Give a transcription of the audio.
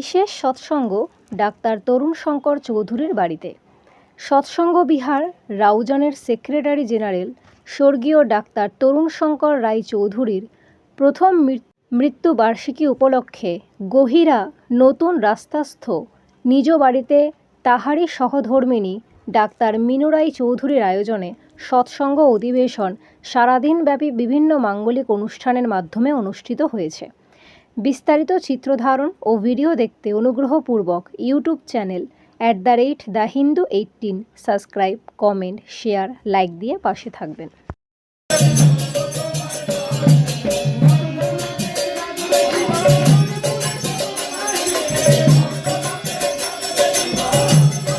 বিশেষ সৎসঙ্গ ডাক্তার তরুণ শঙ্কর চৌধুরীর বাড়িতে। সৎসঙ্গ বিহার রাউজানের সেক্রেটারি জেনারেল স্বর্গীয় ডাক্তার তরুণ শঙ্কর রায় চৌধুরীর প্রথম মৃত্যুবার্ষিকী উপলক্ষে গহিরা নতুন রাস্তাস্থ নিজ বাড়িতে তাহারই সহধর্মিণী ডাক্তার মিনুরাই চৌধুরীর আয়োজনে সৎসঙ্গ অধিবেশন সারাদিনব্যাপী বিভিন্ন মাঙ্গলিক অনুষ্ঠানের মাধ্যমে অনুষ্ঠিত হয়েছে। বিস্তারিত চিত্রধারণ ও ভিডিও দেখতে অনুগ্রহপূর্বক YouTube channel at the rate the Hindu eighteen subscribe, comment, share, like দিয়ে পাশে থাকবেন।